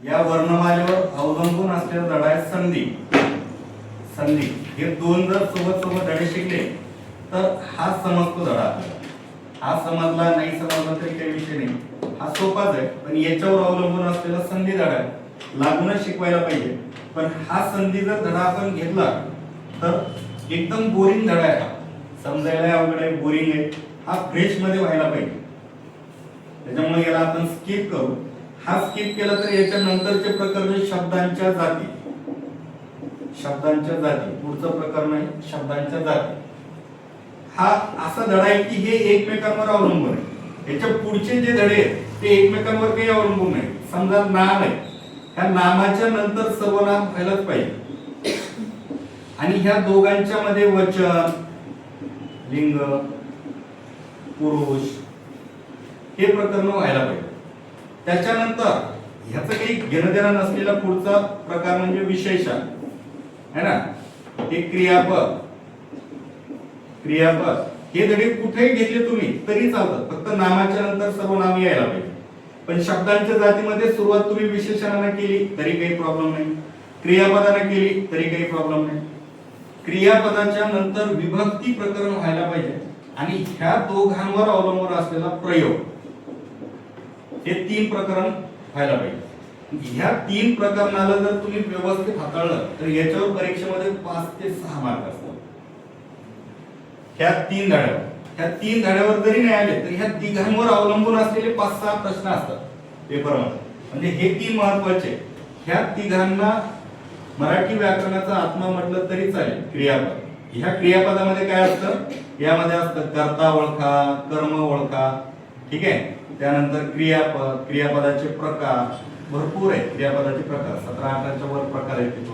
या वर्णमालेवर अवलंबून असलेला धडा आहे संधी. संधी. हे दोन जर सोबत सोबत धडे शिकले तर हा समजतो धडा हा समजला नाही समजला तरी काही विषय नाही. हा सोपाच आहे पण याच्यावर अवलंबून असलेला संधी धडा आहे. लागूनच शिकवायला पाहिजे. पण हा संधी जर धडा आपण घेतला तर एकदम बोरिंग धडा आहे हा. समजायला अवघड आहे बोरिंग आहे. हा फ्रेशमध्ये व्हायला पाहिजे. त्याच्यामुळे याला आपण स्किप करू. हा स्किप केला तर याच्या नंतरचे प्रकरण शब्दांच्या जाती. शब्दांच्या जाती. पुढचं प्रकरण आहे शब्दांच्या जाती. हा असा धडा आहे की हे एकमेकांवर अवलंबून आहे. याच्या पुढचे जे धडे आहेत ते एकमेकांवर काही अवलंबून नाही. समजा नाम आहे. ह्या नामाच्या नंतर सर्वनाम व्हायलाच पाहिजे. आणि ह्या दोघांच्या मध्ये वचन लिंग पुरुष हे प्रकरण व्हायला पाहिजे. त्याच्यानंतर ह्याचं काही घेणं देणं नसलेला पुढचा प्रकार म्हणजे विशेषण. है ना? हे क्रियापद. क्रियापद. हे धडे कुठेही घेतले तुम्ही तरी चालतात फक्त नामाच्या नंतर सर्व नाम यायला पाहिजे. पण शब्दांच्या जातीमध्ये सुरुवात तुम्ही विशेषणाने केली तरी काही प्रॉब्लेम नाही. क्रियापदाने केली तरी काही प्रॉब्लेम नाही. क्रियापदाच्या नंतर विभक्ती प्रकरण व्हायला पाहिजे. आणि ह्या दोघांवर अवलंबून असलेला प्रयोग. हे तीन प्रकरण व्हायला पाहिजे. ह्या तीन प्रकरणाला जर तुम्ही व्यवस्थित हाताळलं तर याच्यावर परीक्षेमध्ये पाच ते सहा मार्क असतात. ह्या तीन धड्यावर. ह्या तीन धड्यावर जरी नाही आले तर ह्या तिघांवर अवलंबून असलेले पाच सहा प्रश्न असतात पेपरमध्ये. म्हणजे हे तीन महत्त्वाचे ह्या तिघांना मराठी व्याकरणाचा आत्मा म्हटलं तरी चालेल क्रियापद. ह्या क्रियापदामध्ये काय असतं? यामध्ये असतं कर्ता ओळखा कर्म ओळखा. ठीक आहे? त्यानंतर क्रियापद क्रियापदाचे प्रकार भरपूर आहेत. क्रियापदाचे प्रकार सतरा अठराच्या वर प्रकार आहेत ते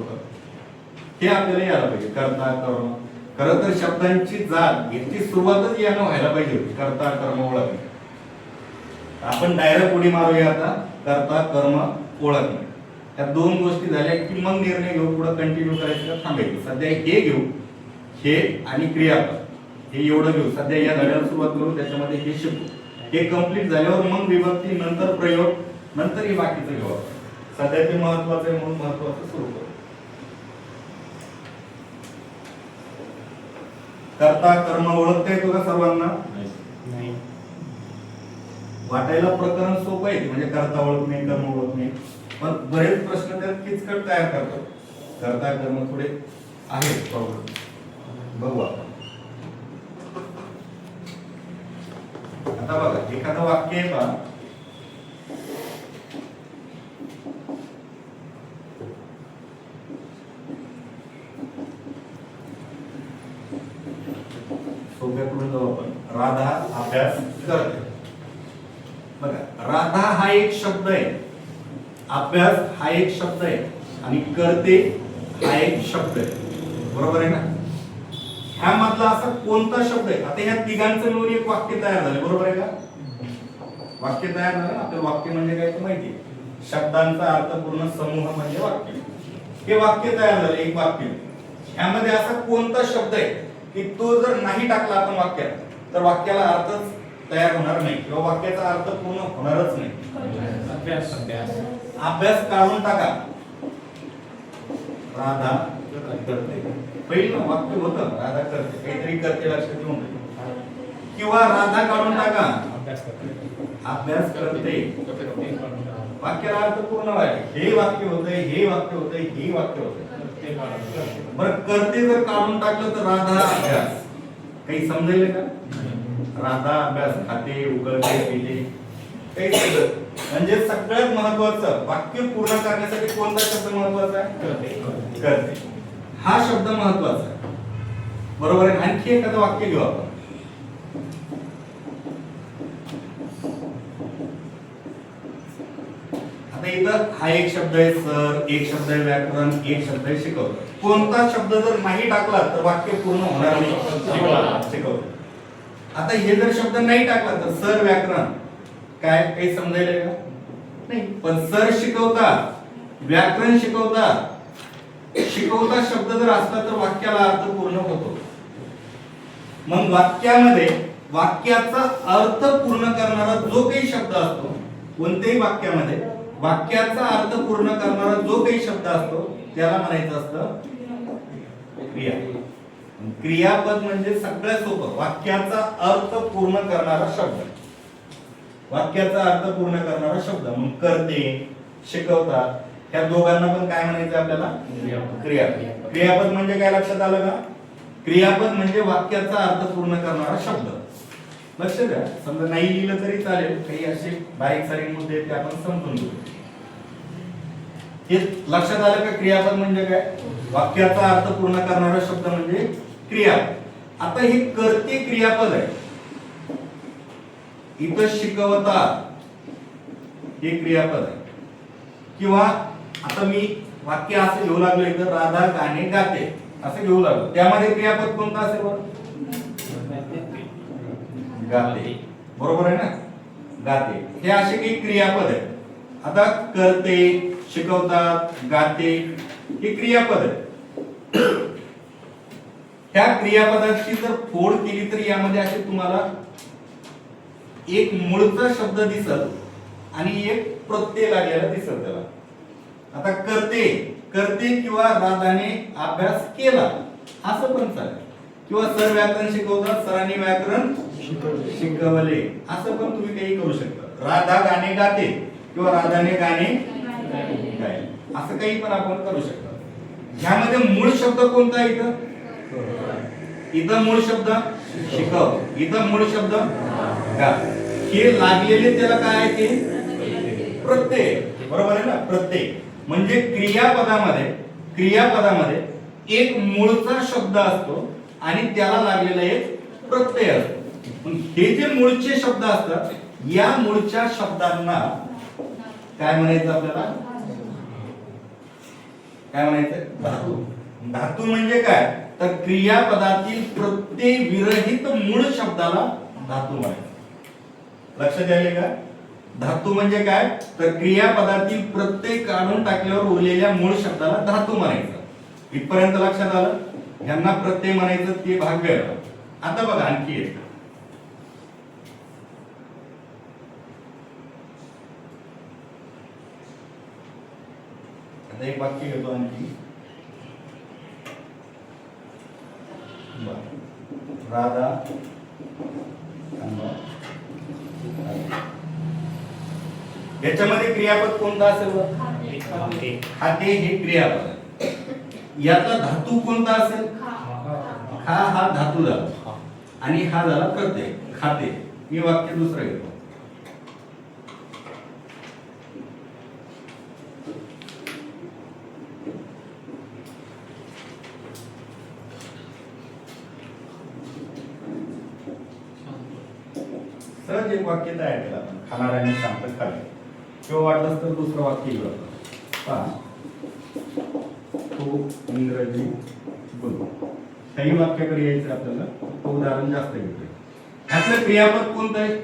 हे आपल्याला यायला पाहिजे. करता कर्म. खरं तर शब्दांची जात याची सुरुवातच यानं व्हायला पाहिजे होती. करता कर्म ओळखणे आपण डायरेक्ट उडी मारूया आता. करता कर्म ओळखणे या दोन गोष्टी झाल्या की मग निर्णय घेऊ पुढे कंटिन्यू करायचं का थांबायचं? सध्या हे घेऊ हे आणि क्रियापद. हे एवढं घेऊ. सध्या या धड्याला सुरुवात करू त्याच्यामध्ये हे शिकू. हे कंप्लीट झाल्यावर मग विभक्ती नंतर प्रयोग नंतर हे बाकीचं घेऊ. सध्या ते महत्वाचं आहे म्हणून महत्वाचं सुरू करू. कर्ता कर्म ओळखता येतो का सर्वांना? नाही. वाटायला प्रकरण सोपं आहे म्हणजे कर्ता ओळखणे कर्म ओळखणे. पण बरेच प्रश्न त्यात किचकट तयार करतात. कर्ता कर्म थोडे आहेत प्रॉब्लेम बघू आपण. आता बघा एखादं वाक्य आहे पहा सोप्याकडून जाऊ आपण राधा अभ्यास करते बघा राधा हा एक शब्द आहे अभ्यास हा एक शब्द आहे आणि करते हा एक शब्द आहे बरोबर आहे ना? ह्यामधला असा कोणता शब्द आहे? आता ह्या तिघांचं मिळून एक वाक्य तयार झालं बरोबर आहे का? वाक्य तयार झालं ना? आपलं वाक्य म्हणजे काय ते माहिती. शब्दांचा अर्थपूर्ण समूह म्हणजे वाक्य. हे वाक्य तयार झालं एक वाक्य. ह्यामध्ये असा कोणता शब्द आहे की तो जर नाही टाकला आपण वाक्यात तर वाक्याला अर्थच तयार होणार नाही किंवा वाक्याचा अर्थ पूर्ण होणारच नाही. अभ्यास. अभ्यास. अभ्यास काढून टाका. राधा करते. पहिलं वाक्य होतं राधा करते काहीतरी करते लक्षात येऊन. किंवा राधा काढून टाका. अभ्यास करते. वाक्याला अर्थ पूर्ण व्हायला. हे वाक्य होतंय हे वाक्य होतंय हे वाक्य होतंय बरं करते जर काढून टाकलं तर राधा अभ्यास. काही समजेल का? राधा अभ्यास खाते उघडते पिते. काही समजत म्हणजे सगळ्यात महत्वाचं वाक्य पूर्ण करण्यासाठी कोणता शब्द महत्त्वाचा आहे? करते. हा शब्द महत्त्वाचा आहे. बरोबर आहे? आणखी एखादं वाक्य घेऊ आपण. आता इथं हा एक शब्द आहे सर एक शब्द आहे व्याकरण एक शब्द आहे शिकवतो. कोणता शब्द जर नाही टाकला तर वाक्य पूर्ण होणार नाही. शिकवतो. आता हे जर शब्द नाही टाकला तर सर व्याकरण. काय? काही समजायला का? नाही. पण सर शिकवता व्याकरण शिकवता शिकवता शब्द जर असला तर वाक्याला अर्थ पूर्ण होतो. मग वाक्यामध्ये वाक्याचा अर्थ पूर्ण करणारा जो काही शब्द असतो कोणत्याही वाक्यामध्ये वाक्याचा अर्थ पूर्ण करणारा जो काही शब्द असतो त्याला म्हणायचं असतं क्रिया. क्रियापद म्हणजे सगळ्यात सोपं वाक्याचा अर्थ पूर्ण करणारा शब्द. वाक्याचा अर्थ पूर्ण करणारा शब्द. मग करते शिकवतात ह्या दोघांना पण काय म्हणायचं आपल्याला? क्रियापद. क्रियापद. म्हणजे काय लक्षात आलं का? क्रियापद म्हणजे वाक्याचा अर्थ पूर्ण करणारा शब्द. लक्ष द्या. समजा नाही लिहिलं तरी चालेल. काही असे बारीक सारीक मुद्दे आहेत ते आपण समजून घेऊ. हे लक्षात आलं का क्रियापद म्हणजे काय? वाक्याचा अर्थ पूर्ण करणारा शब्द म्हणजे क्रियापद. आता हे करते क्रियापद आहे. इथं शिकवतात हे क्रियापद आहे. किंवा आता मी वाक्य असं घेऊ लागलो इथं राधा गाणे गाते असं घेऊ लागलो. त्यामध्ये क्रियापद कोणतं असेल बरं? गाते. बरोबर आहे ना? गाते. हे असे काही क्रियापद आहे आता करते शिकवतात गाते हे क्रियापद आहे ह्या क्रियापदाची जर फोड केली तर यामध्ये असे तुम्हाला एक मूळचा शब्द दिसत आणि एक प्रत्यय लागलेला दिसत त्याला. आता करते करते किंवा राधाने अभ्यास केला असं पण चालेल. किंवा सर व्याकरण शिकवतात सरांनी व्याकरण शिकवले. असं पण तुम्ही काही करू शकता. राधा गाणे गाते किंवा राधाने गाणे गायले असं काही पण आपण करू शकतो. ह्यामध्ये मूळ शब्द कोणता इथं? इथं मूळ शब्द शिकव. इथं मूळ शब्द गा. हे लागलेले त्याला काय आहे ते? प्रत्यय. बरोबर आहे ना? प्रत्यय. म्हणजे क्रियापदामध्ये क्रियापदामध्ये एक मूळचा शब्द असतो आणि त्याला लागलेला एक प्रत्यय असतो. हे जे मूळचे शब्द असतात या मूळच्या शब्दांना काय म्हणायचं आपल्याला? काय म्हणायचं? धातू. धातू म्हणजे काय? तर क्रियापदातील प्रत्यय विरहित मूळ शब्दाला धातू म्हणायचं. लक्षात आले का? धातू म्हणजे काय? तर क्रियापदातील प्रत्येक काढून टाकल्यावर उरलेल्या मूळ शब्दाला धातू म्हणायचं. इथपर्यंत लक्षात आलं? यांना प्रत्यय म्हणायचं ते भाग वेगळा आता बघा आणखी एक. आता एक वाक्य घेतो आणखी. राधा. याच्यामध्ये क्रियापद कोणता असेल? खाते. हे क्रियापद. यातला धातू कोणता असेल? खा. हा धातू झाला. आणि हा झाला प्रत्यय खाते. मी वाक्य दुसरं घेतो सहज एक वाक्य तयार केलं आपण. खाणाऱ्याने शांत खाल्ले किंवा वाटलंच तर दुसरं वाक्य घेऊ पहा. तो इंग्रजी बोलतो. काही वाक्याकडे यायचं आपल्याला तो उदाहरण जास्त घेतोय ह्यातलं क्रियापद कोणतं आहे?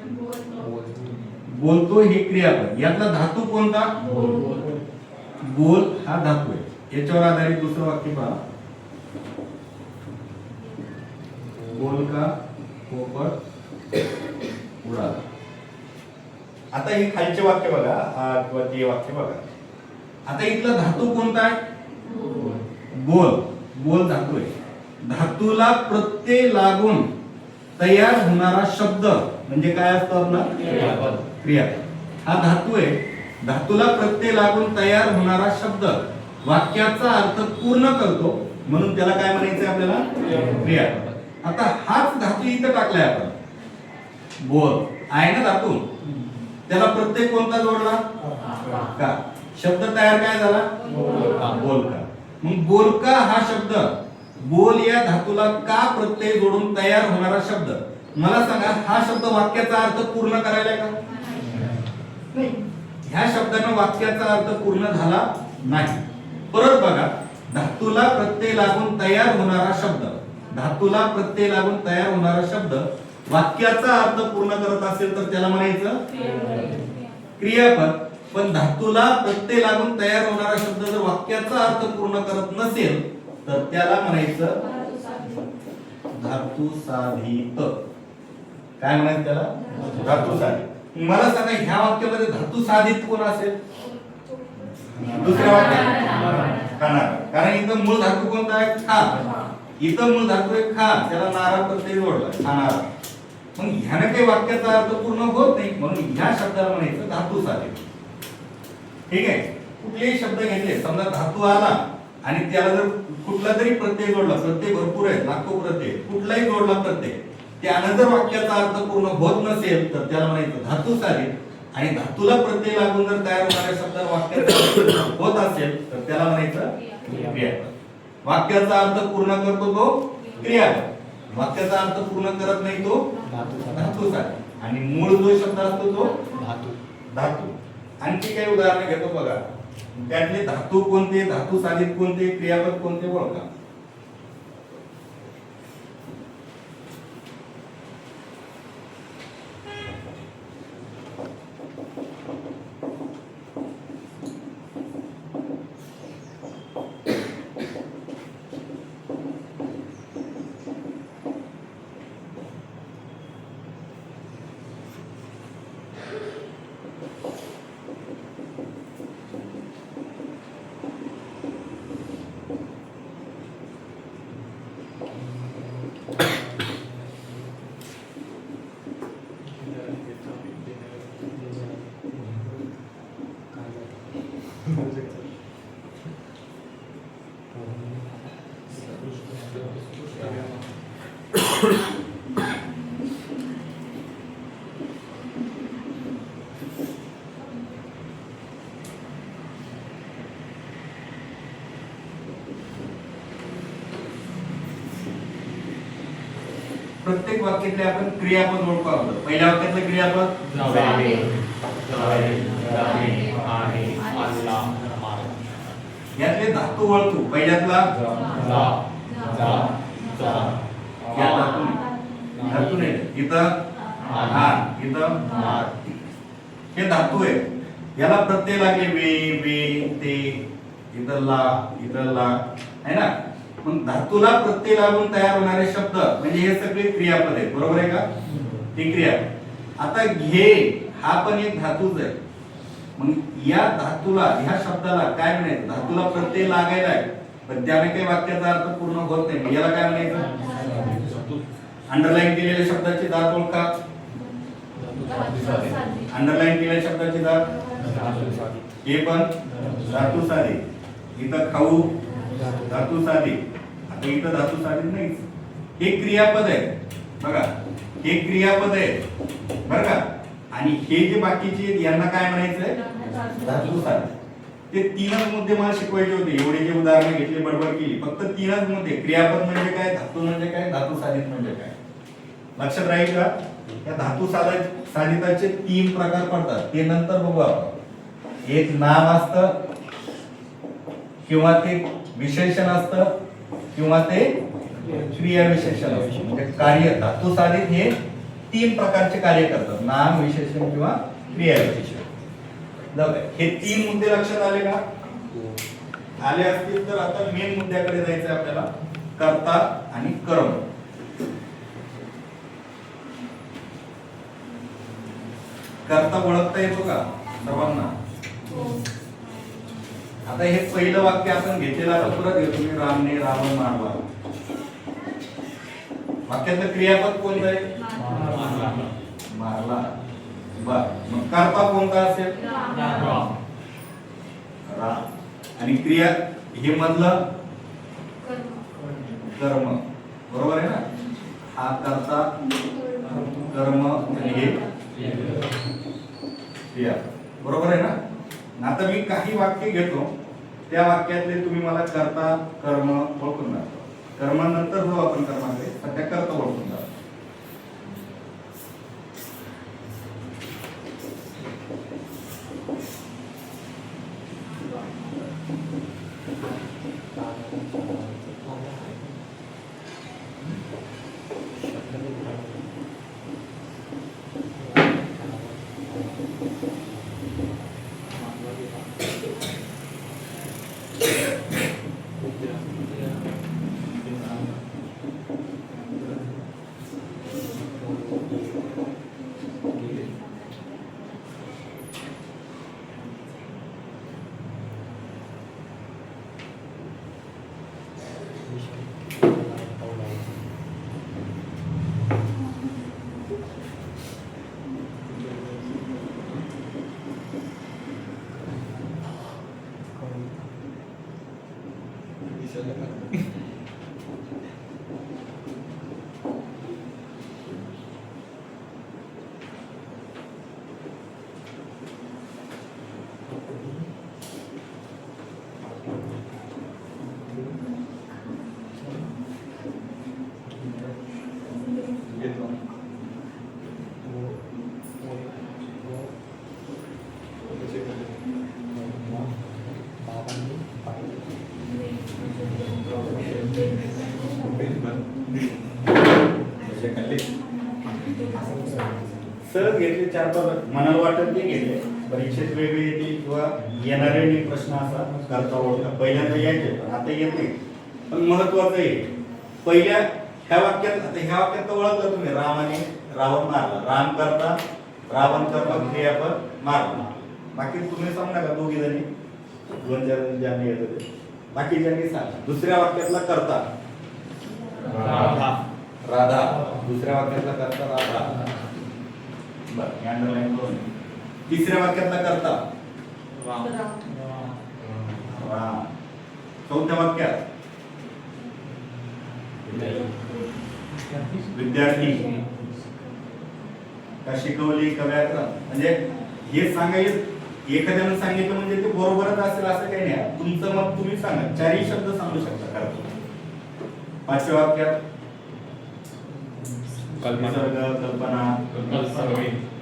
बोलतो हे क्रियापद. यातला धातू कोणता? बोल हा धातू आहे. याच्यावर आधारित दुसरं वाक्य पहा. बोल का? पोपट आता हे खालचे वाक्य बघा. हा किंवा ते वाक्य बघा. आता इथला धातू कोणता आहे? बोल. बोल धातू आहे. धातूला प्रत्यय लागून तयार होणारा शब्द म्हणजे काय असतो आपला? क्रिया. हा धातू आहे. धातूला प्रत्यय लागून तयार होणारा शब्द. वाक्याचा अर्थ पूर्ण करतो. म्हणून त्याला काय म्हणायचं आपल्याला? क्रिया आता हाच धातू इथं टाकलाय आपण. बोल. आहे ना धातू? त्याला प्रत्यय कोणता जोडला? का? शब्द तयार काय झाला? बोलका. मग बोलका हा शब्द बोल या धातूला का प्रत्यय जोडून तयार होणारा शब्द? मला सांगा हा शब्द वाक्याचा अर्थ पूर्ण करायला का? ह्या शब्दानं वाक्याचा अर्थ पूर्ण झाला नाही. परत बघा धातूला प्रत्यय लागून तयार होणारा शब्द धातूला प्रत्यय लागून तयार होणारा शब्द वाक्याचा अर्थ पूर्ण करत असेल तर त्याला म्हणायचं क्रियापद. पण धातूला प्रत्यय लागून तयार होणारा शब्द जर वाक्याचा अर्थ पूर्ण करत नसेल तर त्याला म्हणायचं धातू साधित काय म्हणायचं त्याला? धातू साधित मला सांगा ह्या वाक्यामध्ये धातू साधित कोण असेल? दुसऱ्या वाक्यात? खाणार कारण इथं मूळ धातू कोणता आहे? खा इथं मूळ धातू आहे खा त्याला नारा प्रत्यय जोडला खाणारा मग ह्यानं काही वाक्याचा अर्थ पूर्ण होत नाही म्हणून ह्या शब्दाला म्हणायचं धातू साधे. ठीक आहे? कुठलेही शब्द घेतले समजा धातू आला आणि त्याला जर कुठला तरी प्रत्यय जोडला प्रत्यय भरपूर आहे लाखो प्रत्यय कुठलाही जोडला प्रत्यय त्यानं जर वाक्याचा अर्थ पूर्ण होत नसेल तर त्याला म्हणायचं धातू साधे. आणि धातूला प्रत्यय लागून जर तयार होणाऱ्या शब्दाला वाक्याचा अर्थ होत असेल तर त्याला म्हणायचं क्रियापद. वाक्याचा अर्थ पूर्ण करतो तो क्रियापद. वाक्याचा अर्थ पूर्ण करत नाही तो धातू धातू साधे आणि मूळ जो शब्द असतो तो धातू. धातू. आणखी काही उदाहरण घेतो बघा. त्यातले धातू कोणते धातू साधित कोणते क्रियापद कोणते ओळखा. प्रत्येक वाक्यातले आपण क्रियापद ओळखू अगोदर पहिल्या वाक्यातलं क्रियापद जावे जावे. जावे आहे आला मार यातले धातू ओळखू. पहिल्यातला जा जा जा या धातू धातू नाही इथं इथं हे धातू आहे. याला प्रत्यय लागले वे वे ते इथं ला इथं ला. आहे ना? मग धातूला प्रत्यय लागून तयार होणारे शब्द म्हणजे हे सगळे क्रियापद आहेत. बरोबर आहे का? ते क्रिया आता घे हा पण एक धातूच आहे. मग या धातूला ह्या शब्दाला काय म्हणायचं? धातूला प्रत्यय लागायला आहे. पण त्याने काही वाक्याचा अर्थ पूर्ण होत नाही. याला काय म्हणायचं? अंडरलाईन केलेल्या शब्दाची दात ओळखा अंडरलाईन केलेल्या शब्दाची दात हे पण धातू साधे. इथं खाऊ धातू साधे. आता इथं धातू साधे नाही हे क्रियापद आहे. बघा हे क्रियापद आहे. बरं का? आणि हे जे बाकीचे आहेत, यांना काय म्हणायचंय? धातू साधे. ते तीनच मुद्दे मला शिकवायचे होते. एवढे जे उदाहरण घेतले बडबड केली. फक्त तीनच मुद्दे. क्रियापद म्हणजे काय? धातू म्हणजे काय? धातू साधित म्हणजे काय? लक्षात राहील का? या धातू साधा साधिताचे तीन प्रकार पडतात. ते नंतर बघू आपण. एक नाम असतं किंवा ते विशेषण असतं किंवा ते क्रिया विशेषण असतं. म्हणजे कार्य धातू साधित हे तीन प्रकारचे कार्य करतात. नाम विशेषण किंवा क्रिया विशेषण हे तीन मुद्दे लक्षात आले का? आले असतील तर आता मेन मुद्द्याकडे जायचं आपल्याला. कर्ता आणि कर्म. करता ओळखता येतो का सर्वांना? आता हे पहिलं वाक्य आपण घेतलेलं आता परत घेतो मी रामने रावण मारला वाक्यातलं क्रियापद कोणतं आहे? मारला. बर. मग कर्ता कोणता असेल? राम. आणि क्रिया हे मधलं? कर्म. बरोबर आहे ना? हा करता कर्म आणि हे क्रिया. बरोबर आहे ना? आता मी काही वाक्य घेतो त्या वाक्यातले तुम्ही मला करता कर्म ओळखून दाखवा कर्मानंतर जो आपण कर्माकडे सध्या करता ओळखून दाखवा चार पाच मनाला वाटत ते घेतले परीक्षेत वेगळे येतील किंवा येणारे प्रश्न असा करता ओळखा. पहिल्यांदा यायचे पण आता येत नाही. पण महत्वाचं आहे पहिल्या ह्या वाक्यात आता ह्या वाक्यात तर ओळखलं तुम्ही रामाने रावण मारला. राम करता रावण करता क्रियापद मारला बाकी तुम्ही सांगू नका दोघी जणी. दोन चार जण ज्यांनी येत होते. बाकी ज्यांनी सांगा दुसऱ्या वाक्यातला करता. राधा. राधा. दुसऱ्या वाक्यातला करता राधा. बरं अंडरलाईन करून तिसऱ्या वाक्यातला करता. चौथ्या वाक्यात. विद्यार्थी. का शिकवली का व्याकरण? म्हणजे हे सांगायचं एखाद्यानं सांगितलं म्हणजे ते बरोबरच असेल असं काही नाही. तुमचं मत तुम्ही सांगा. चारही शब्द सांगू शकता. खरं पाचव्या वाक्यात. कल्पना. कल्पना. कल्पना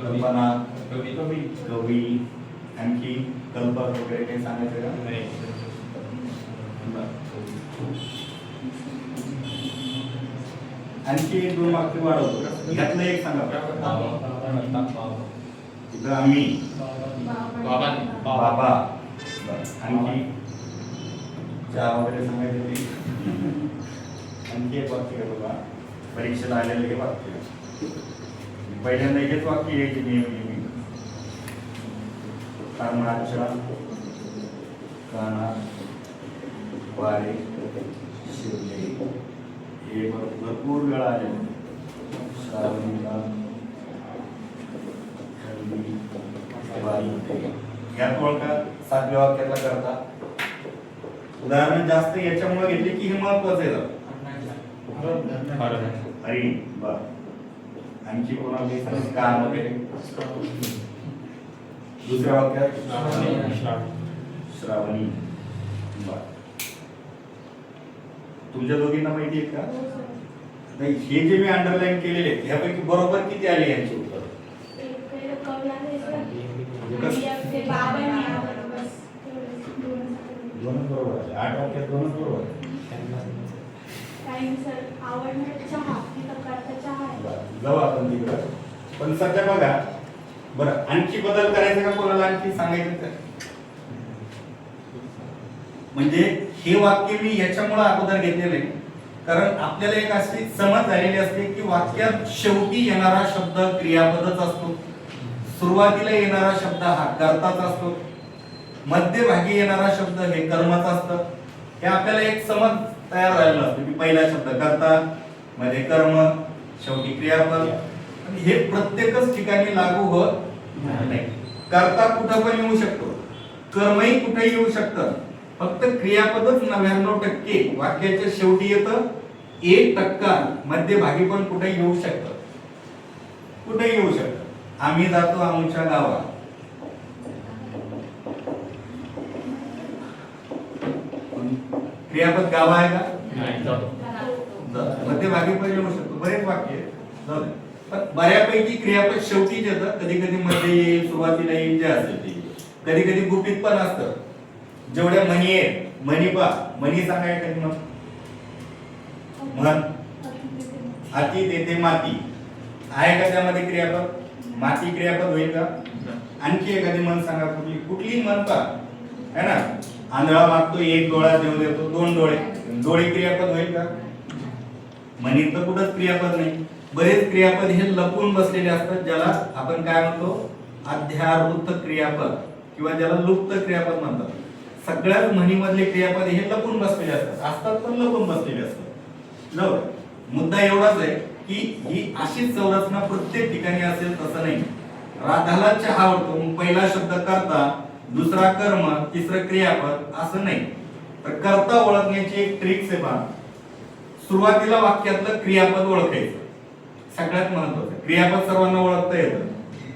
कल्पना. कवी. कवी. आणखी कल्पक वगैरे काही सांगायचं का? नाही. आणखी एक दोन वाक्य वाढवतो यातलं एक सांगा. इथं आम्ही. बाबा. बरं. आणखी चहा वगैरे सांगायचे आणखी एक वाक्य बघा. परीक्षेला आलेलं हे वाक्य. पहिल्यांदा हेच वाक्य यायचे नेहमी नेहमी. कर्माच्या कानात वारे शिवले हे भरपूर वेळा आले. श्रावणीला यात ओळखा सातव्या वाक्यातला करता. उदाहरण जास्त याच्यामुळे घेतले की हे महत्वाचं आहे. अरे बर आणखी काम वगैरे दुसऱ्या वाक्यात? श्रावणी. बर तुमच्या दोघींना माहिती आहे का? नाही हे जे मी अंडरलाईन केलेले आहेत ह्यापैकी बरोबर किती आले यांचे उत्तर? दोनच बरोबर आले. आठ वाक्यात दोनच बरोबर आहे. बरं, जाऊ आपण तिकडं. पण सध्या बघा बरं आणखी बदल करायचा का कोणाला आणखी सांगायचं तर? म्हणजे हे वाक्य मी याच्यामुळे अगोदर घेतलेलं आहे. कारण आपल्याला एक अशी समज झालेली असते की वाक्यात शेवटी येणारा शब्द क्रियापदच असतो. सुरुवातीला येणारा शब्द हा कर्ताच असतो. मध्यभागी येणारा शब्द हे कर्मच असतं. हे आपल्याला एक समज तयार झालेला असतो. की पहिला शब्द करता मध्ये कर्म शेवटी क्रियापद. आणि हे प्रत्येकच ठिकाणी लागू होत नाही. करता कुठं पण येऊ शकतो. कर्मही कुठे येऊ शकतं. फक्त क्रियापदच नव्याण्णव टक्के वाक्याच्या शेवटी येतं. एक टक्का मध्यभागी पण कुठे येऊ शकतं. कुठे येऊ शकतं. आम्ही जातो आमच्या गावात. क्रियापद गाव आहे का? मध्यभागी पण येऊ शकतो बरेच वाक्य. पण बऱ्यापैकी क्रियापद शेवटीच येतं. कधी कधी मध्ये येईल सुरुवातीला येईल जे असेल ते कधी कधी गुपित पण असतं. जेवढ्या मनी आहेत मनी पा मनी सांगाय कधी मग? म्हण. अति तेथे माती. आहे का त्यामध्ये क्रियापद? माती क्रियापद होईल का? आणखी एखादी मन सांगा कुठली? कुठली मन पा है ना? आंधळा मागतो एक डोळा देऊ देतो दोन डोळे. डोळे क्रियापद होईल का? म्हणीत तर कुठंच क्रियापद नाही. बरेच क्रियापद हे लपून बसलेले असतात ज्याला आपण काय म्हणतो? अध्यावृत्त क्रियापद किंवा ज्याला लुप्त क्रियापद म्हणतात. सगळ्याच म्हणीमधले क्रियापद हे लपून बसलेले असतात. असतात पण लपून बसलेले असतात. बरोबर मुद्दा एवढाच आहे की ही अशीच संरचना प्रत्येक ठिकाणी असेल तसं नाही. राधाला चहा आवडतो मग पहिला शब्द करता दुसरा कर्म तिसरं क्रियापद असं नाही. तर कर्ता ओळखण्याची एक ट्रिक्स आहे पहा. सुरुवातीला वाक्यातलं क्रियापद ओळखायचं. सगळ्यात महत्वाचं. क्रियापद सर्वांना ओळखता येतं.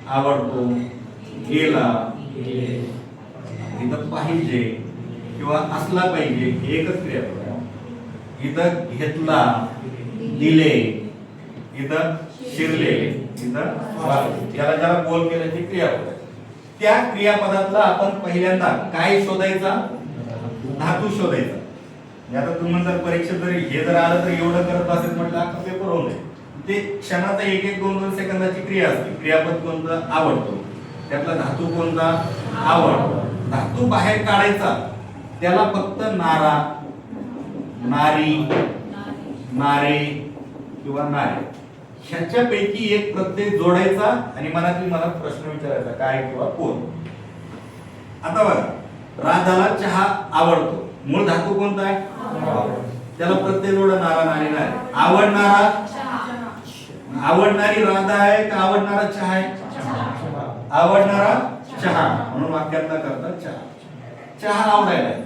आवडतो गेला इथं पाहिजे किंवा असला पाहिजे हे एकच क्रियापद. इथं घेतला दिले इथं शिरले इथं याला ज्याला गोल केल्याची ते क्रियापद. आहे. त्या क्रियापदातला आपण पहिल्यांदा काय शोधायचा? धातू शोधायचा. म्हणजे आता तुम्ही जर परीक्षेत जर हे जर आलं तर एवढं करत असेल म्हटलं अख्खा पेपर होऊन जाईल. ते क्षणाचा एक एक दोन दोन सेकंदाची क्रिया असते. क्रियापद कोणतं? आवडतो. त्यातला धातू कोणता? आवडतो. धातू बाहेर काढायचा. त्याला फक्त नारा नारी. नारे किंवा नारे. ह्याच्यापैकी एक प्रत्यय जोडायचा आणि मनातली मला प्रश्न विचारायचा काय किंवा कोण. आता बघा राधाला चहा आवडतो. मूळ धातू कोणता आहे? त्याला प्रत्यय जोडा नारा नारी नारे आवडणारा? आवडणारी राधा आहे का आवडणारा चहा आहे? आवडणारा चहा. म्हणून वाक्यातला करता चहा. चहा आवडायला. आहे.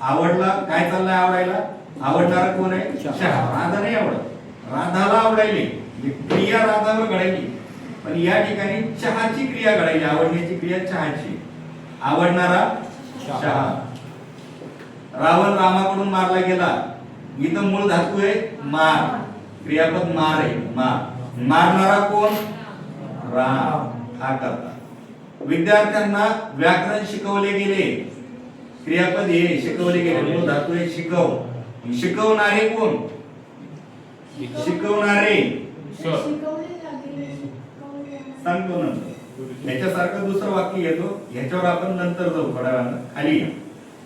आवडला काय चाललंय आवडायला? आवडणारा कोण आहे? चहा. राधा नाही आवडत. राधाला आवडायली. क्रिया राधावर घडायली पण या ठिकाणी चहाची क्रिया घडायली आवडण्याची क्रिया चहाची. आवडणारा चहा. रावण रामाकडून मारला गेला. इथं मूळ धातू आहे मार. क्रियापद मार आहे मार. मारणारा कोण? राम. हा करता. विद्यार्थ्यांना व्याकरण शिकवले गेले. क्रियापद हे शिकवले गेले. मूळ धातू आहे शिकव. शिकवणारे कोण? शिकवणारे सर सांगतो याच्यासारखं दुसरं वाक्य येतो ह्याच्यावर आपण नंतर जाऊ थोड्या वेळानं. खाली या.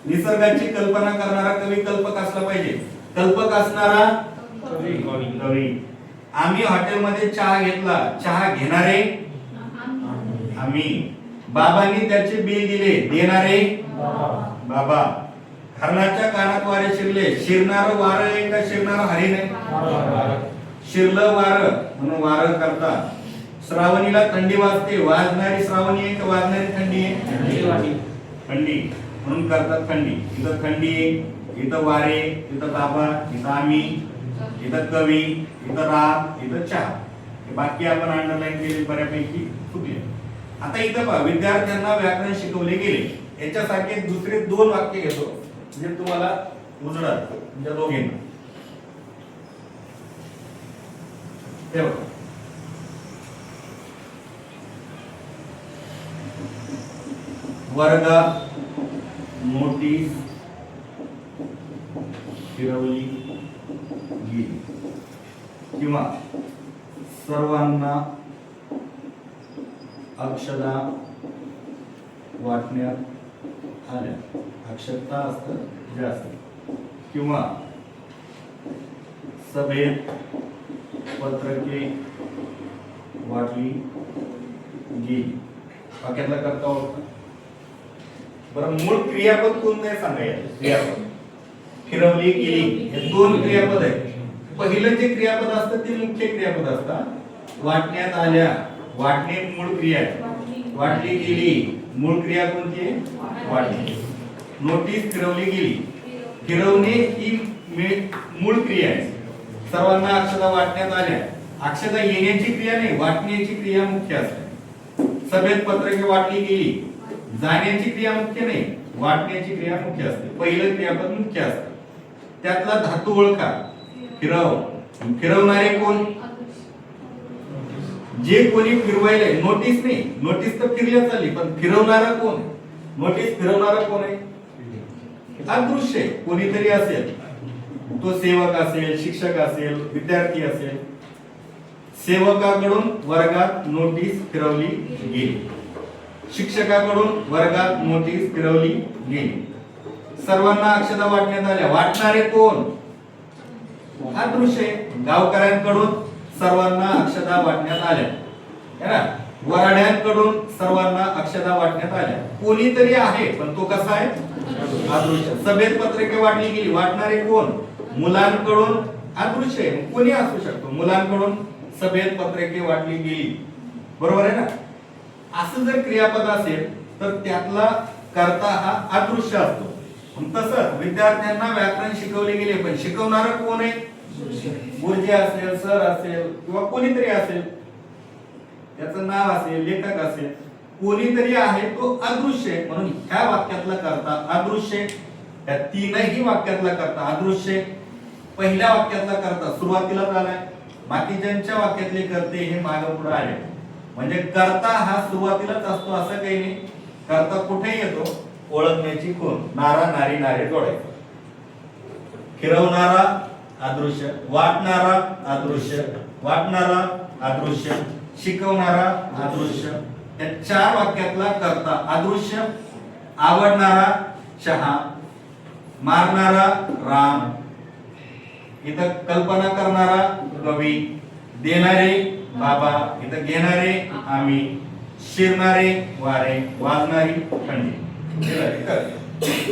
निसर्गाची कल्पना करणारा कवी कल्पक असला पाहिजे. कल्पक असणारा कवी. आम्ही हॉटेलमध्ये चहा घेतला चहा घेणारे आम्ही. बाबांनी त्याचे बिल दिले देणारे बाबा. हरणाच्या कानात वारे शिरले शिरणार वार आहे का शिरणार हरिण आहे शिरलं वार म्हणून वार करता श्रावणीला थंडी वाजते. वाजणारी श्रावणी आहे का वाजणारी थंडी आहे? थंडी म्हणून करतात थंडी. इथं थंडी आहे, इथं वारे इथं बाबा इथं आम्ही इथं कवी इथं राम इथं चहा. बाकी आपण अंडरलाईन केले बऱ्यापैकी चुकले. आता इथं पहा विद्यार्थ्यांना व्याकरण शिकवले गेले. याच्यासारखे दुसरे दोन वाक्य घेतो. म्हणजे तुम्हाला उजळत तुमच्या दोघींना. वर्ग मोठी फिरवली गेली. किंवा सर्वांना अक्षदा वाटण्यात आल्या. अक्षता असत जास्त किंवा सभेत पत्रके वाटली गेली. वाक्यातला करता होता बरं मूळ क्रियापद कोणतं आहे सांगा क्रियापद. फिरवली गेली हे दोन क्रियापद आहेत. पहिलं जे क्रियापद असतं ते मुख्य क्रियापद असतात वाटण्यात आल्या वाटणे मूळ क्रिया आहे. वाटली गेली मूळ क्रिया कोणती आहे? वाटणे नोटीस फिरवली गेली. फिरवणे ही मूळ क्रिया आहे. सर्वांना अक्षता वाटण्यात आल्या. अक्षता येण्याची क्रिया नाही वाटण्याची क्रिया मुख्य असते. सभेत पत्रके वाटली गेली जाण्याची क्रिया मुख्य नाही वाटण्याची क्रिया मुख्य असते. पहिलं क्रियापद मुख्य असतं. त्यातला धातू ओळखा. फिरव. फिरवणारे कोण? जे कोणी फिरवायले नोटीस नाही. नोटीस तर फिरल्या चालली पण फिरवणारा कोण? नोटीस फिरवणारा कोण आहे? अदृश्य आहे. कोणीतरी असेल. तो सेवक असेल शिक्षक असेल विद्यार्थी असेल. सेवकाकडून वर्गात नोटीस फिरवली गेली. शिक्षकाकडून वर्गात नोटीस फिरवली गेली. सर्वांना अक्षता वाटण्यात आल्या. वाटणारे कोण? हा दृश्य आहे. गावकऱ्यांकडून सर्वांना अक्षता वाटण्यात आल्या. वराड्यांकडून सर्वांना अक्षता वाटण्यात आल्या. कोणीतरी आहे पण तो कसा आहे? अदृश्य सभेत पत्रके वाटली गेली. वाटणारे कोण? मुलांकडून अदृश्य आहे. कोणी असू शकतो? मुलांकडून सभेत पत्रके वाटली गेली. बरोबर आहे ना? असं जर क्रियापद असेल तर त्यातला करता हा अदृश्य असतो. तसं तसंच विद्यार्थ्यांना व्याकरण शिकवले गेले पण शिकवणार कोण आहे? गुरुजी असेल सर असेल किंवा कोणीतरी असेल. त्याचं नाव असेल लेखक असेल. कोणीतरी आहे तो अदृश्य आहे. म्हणून ह्या वाक्यातला करता अदृश्य त्या तीनही वाक्यातला करता अदृश्य पहिल्या वाक्यातला करता सुरुवातीला झालाय बाकीच्यांच्या वाक्यातले करते हे मागे पुढे आले म्हणजे करता हा सुरुवातीलाच असतो असं काही नाही. करता कुठे येतो ओळखण्याची खूण नारा नारी नारे जोडायचं. फिरवणारा अदृश्य. वाटणारा अदृश्य. वाटणारा अदृश्य. शिकवणारा अदृश्य. या चार वाक्यातला करता अदृश्य. आवडणारा शहा. मारणारा राम. इथं कल्पना करणारा कवी. देणारे बाबा इथं घेणारे आम्ही शिरणारे वारे वाजणारी थंडी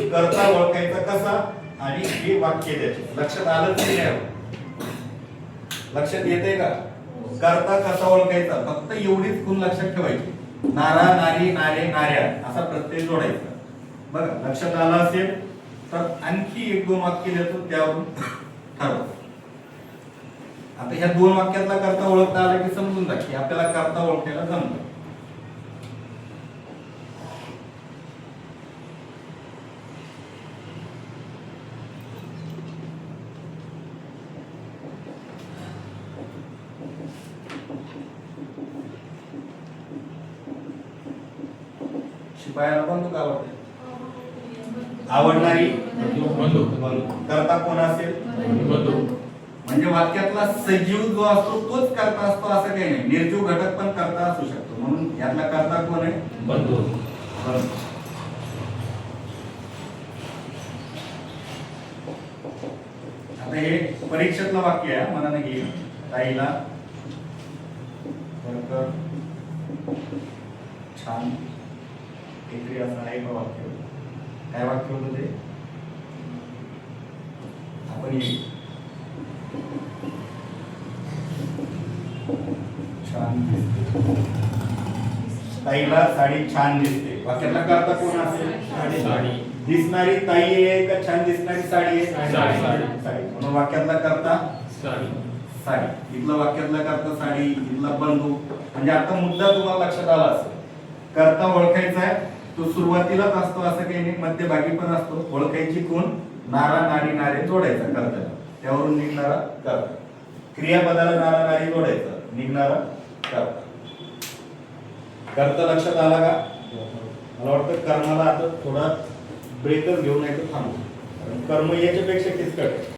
करता ओळखायचा कसा? आणि हे वाक्य द्यायचे. लक्षात आलं की नाही लक्षात येते का? करता कसा ओळखायचा? फक्त एवढीच खून लक्षात ठेवायची. नारा नारी नारे नार्या असा प्रत्यय जोडायचा. बघा लक्षात आलं असेल तर आणखी एक दोन वाक्य देतो त्यावरून ठरव. आता ह्या दोन वाक्यातला करता ओळखता आला की समजून जा की आपल्याला करता ओळखायला जमतं. शिपायाला बंदूक आवडते. आवडणारी बंदूक. करता कोण असेल? बंदूक. म्हणजे वाक्यातला सजीव जो असतो तोच करता असतो असं काही नाही. निर्जीव घटक पण करता असू शकतो. म्हणून यातला करता कोण आहे? बंदूक आता हे परीक्षेतलं वाक्य आहे. मनाने घे. ताईला. छान. काहीतरी असं आहे का वाक्य? काय वाक्य होतं ते? आपण हे छान दिसते ताईला साडी छान दिसते. वाक्यातला करता कोण असेल साडी. दिसणारी ताई आहे का छान दिसणारी साडी आहे? साडी, साडी. साडी. म्हणून वाक्यातला करता साडी. साडी. इथलं वाक्यातला करता साडी. इथला बंदूक म्हणजे आता मुद्दा तुम्हाला लक्षात आला असेल. करता ओळखायचा आहे. तो सुरुवातीलाच असतो असं काही नाही. मध्यभागी पण असतो. ओळखायची कोण? नारा नारी नारे जोडायचा करता त्यावरून निघणारा करता. क्रियापदाला नारा नारी जोडायचा. निघणारा करता. करता लक्षात आला का? मला वाटतं कर्माला आता थोडा ब्रेकच घेऊन तर थांबू. कारण कर्म याच्यापेक्षा किचकट आहे.